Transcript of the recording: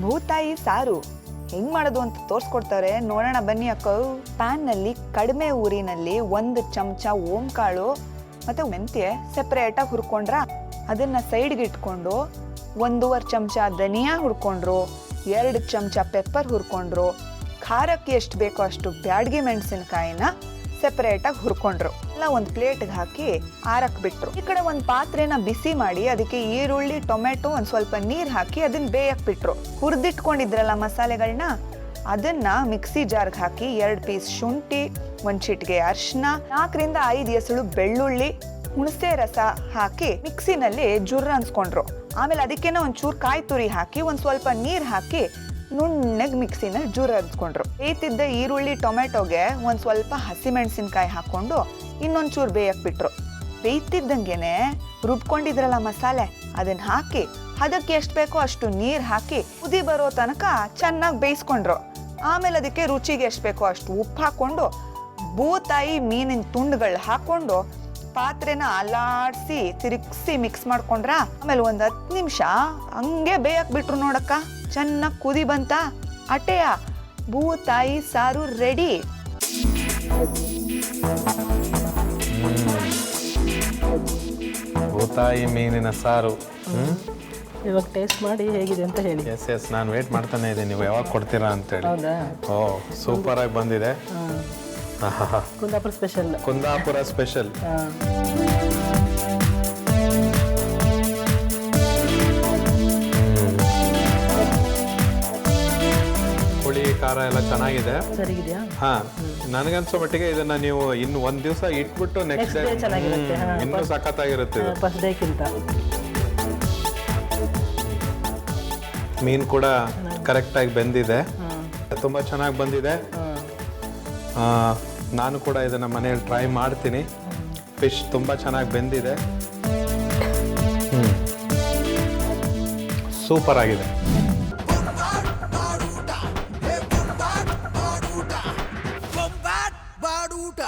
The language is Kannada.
ಭೂತಾಯಿ ಸಾರು. ಹೆಂಗ್ ಮಾಡೋದು ಅಂತ ತೋರಿಸ್ಕೊಡ್ತಾರೆ. ನೋಡೋಣ ಬನ್ನಿ ಅಕ್ಕ. ಪ್ಯಾನ್ನಲ್ಲಿ ಕಡಿಮೆ ಊರಿನಲ್ಲಿ ಒಂದು ಚಮಚ ಓಂಕಾಳು ಮತ್ತೆ ಮೆಂತ್ಯ ಸೆಪರೇಟ್ ಆಗಿ ಹುರ್ಕೊಂಡ್ರ? ಅದನ್ನ ಸೈಡ್ಗೆ ಇಟ್ಕೊಂಡು ಒಂದೂವರೆ ಚಮಚ ಧನಿಯಾ ಹುರ್ಕೊಂಡ್ರು, ಎರಡು ಚಮಚ ಪೆಪ್ಪರ್ ಹುರ್ಕೊಂಡ್ರು. ಖಾರಕ್ಕೆ ಎಷ್ಟು ಬೇಕೋ ಅಷ್ಟು ಬ್ಯಾಡ್ಗೆ ಮೆಣಸಿನಕಾಯಿನ ಸೆಪರೇಟ್ ಆಗಿ ಹುರ್ಕೊಂಡ್ರು. ಎಲ್ಲ ಒಂದು ಪ್ಲೇಟ್ಗೆ ಹಾಕಿ ಆರಕ್ ಬಿಟ್ರು. ಈ ಕಡೆ ಒಂದು ಪಾತ್ರೆನ ಬಿಸಿ ಮಾಡಿ ಅದಕ್ಕೆ ಈರುಳ್ಳಿ, ಟೊಮೆಟೊ ಒಂದ್ ಸ್ವಲ್ಪ ನೀರ್ ಹಾಕಿ ಅದನ್ನ ಬೇಯಕ್ ಬಿಟ್ರು. ಹುರಿದಿಟ್ಕೊಂಡಿದ್ರಲ್ಲ ಮಸಾಲೆಗಳನ್ನ ಅದನ್ನ ಮಿಕ್ಸಿ ಜಾರ್ಗೆ ಹಾಕಿ ಎರಡು ಪೀಸ್ ಶುಂಠಿ, ಒಂದ್ ಚಿಟ್ಗೆ ಅರ್ಶಿನ, ನಾಲ್ಕರಿಂದ ಐದು ಎಸಳು ಬೆಳ್ಳುಳ್ಳಿ, ಹುಣಸೆ ರಸ ಹಾಕಿ ಮಿಕ್ಸಿನಲ್ಲಿ ಜುರ್ರ ಅನ್ಸ್ಕೊಂಡ್ರು ಆಮೇಲೆ ಅದಕ್ಕೆನ ಒಂಚೂರು ಕಾಯಿ ತುರಿ ಹಾಕಿ, ಒಂದ್ ಸ್ವಲ್ಪ ನೀರ್ ಹಾಕಿ ನುಣ್ಣಗೆ ಮಿಕ್ಸಿನ ಜೂರ ಹಂಚ್ಕೊಂಡ್ರು ಬೇಯ್ತಿದ್ದ ಈರುಳ್ಳಿ ಟೊಮೆಟೊಗೆ ಒಂದು ಸ್ವಲ್ಪ ಹಸಿಮೆಣಸಿನ್ಕಾಯಿ ಹಾಕೊಂಡು ಇನ್ನೊಂಚೂರು ಬೇಯಕ್ಕೆ ಬಿಟ್ರು. ಬೇಯ್ತಿದ್ದಂಗೆನೆ ರುಬ್ಕೊಂಡಿದ್ರಲ್ಲ ಮಸಾಲೆ ಅದನ್ನ ಹಾಕಿ ಅದಕ್ಕೆ ಎಷ್ಟು ಬೇಕೋ ಅಷ್ಟು ನೀರು ಹಾಕಿ ಕುದಿ ಬರೋ ತನಕ ಚೆನ್ನಾಗಿ ಬೇಯಿಸ್ಕೊಂಡ್ರು. ಆಮೇಲೆ ಅದಕ್ಕೆ ರುಚಿಗೆ ಎಷ್ಟು ಬೇಕೋ ಅಷ್ಟು ಉಪ್ಪು ಹಾಕ್ಕೊಂಡು ಬೂತಾಯಿ ಮೀನಿನ ತುಂಡುಗಳು ಹಾಕೊಂಡು ಪಾತ್ರೆನ ಅಲಾಡ್ಸಿ, ತಿರುಗಿಸಿ ಮಿಕ್ಸ್ ಮಾಡ್ಕೊಂಡ್ರ? ಆಮೇಲೆ ಒಂದು ಹತ್ತು ನಿಮಿಷ ಹಂಗೆ ಬೇಯಕ್ಕೆ ಬಿಟ್ರು ನೋಡಕ್ಕ. ಚೆನ್ನಾಗಿ ಕುದಿ ಬಂತ? ಅಟೆಯ? ಬೂತಾಯಿ ಸಾರು ರೆಡಿ. ಭೂತಾಯಿ ಮೀನಿನ ಸಾರು. ಹ್ಮ್? ಇವಾಗ ಟೇಸ್ಟ್ ಮಾಡಿ ಹೇಗಿದೆ ಅಂತ ಹೇಳಿ. ಎಸ್ ಎಸ್ ನಾನು ವೇಟ್ ಮಾಡ್ತಾನೆ ಇದ್ದೀನಿ. ನೀವು ಯಾವಾಗ ಕೊಡ್ತೀರಾ ಅಂತೇಳಿ. ಹೌದಾ? ಓ ಸೂಪರ್ ಆಗಿ ಬಂದಿದೆ. ಕುಂದಾಪುರ ಸ್ಪೆಷಲ್ ಕುಂದಾಪುರ ಸ್ಪೆಷಲ್ ಖಾರ ಎಲ್ಲ ಚೆನ್ನಾಗಿದೆ. ಸರಿಗಿದೆಯಾ? ಹಾ ನನಗನ್ಸೋ ಮಟ್ಟಿಗೆ ಇದನ್ನ ನೀವು ಇನ್ನು ಒಂದ್ ದಿವಸ ಇಟ್ಬಿಟ್ಟು ನೆಕ್ಸ್ಟ್ ಡೇ ಚೆನ್ನಾಗಿರುತ್ತೆ, ಹಾ. ಇನ್ನೂ ಸಖತ್ತಾಗಿರುತ್ತೆ ಇದು. ಫಸ್ಟ್ ಡೇಕ್ಕಿಂತ ಮೀನ್ ಕೂಡ ಕರೆಕ್ಟಾಗಿ ಬೆಂದಿದೆ. ಹಾಂ. ತುಂಬಾ ಚೆನ್ನಾಗಿ ಬಂದಿದೆ. ಆ, ನಾನು ಕೂಡ ಇದನ್ನ ಮನೆಯಲ್ಲಿ ಟ್ರೈ ಮಾಡ್ತೀನಿ. ಫಿಶ್ ತುಂಬಾ ಚೆನ್ನಾಗಿ ಬೆಂದಿದೆ. ಸೂಪರ್ ಆಗಿದೆ. ಮಾಡು ಊಟ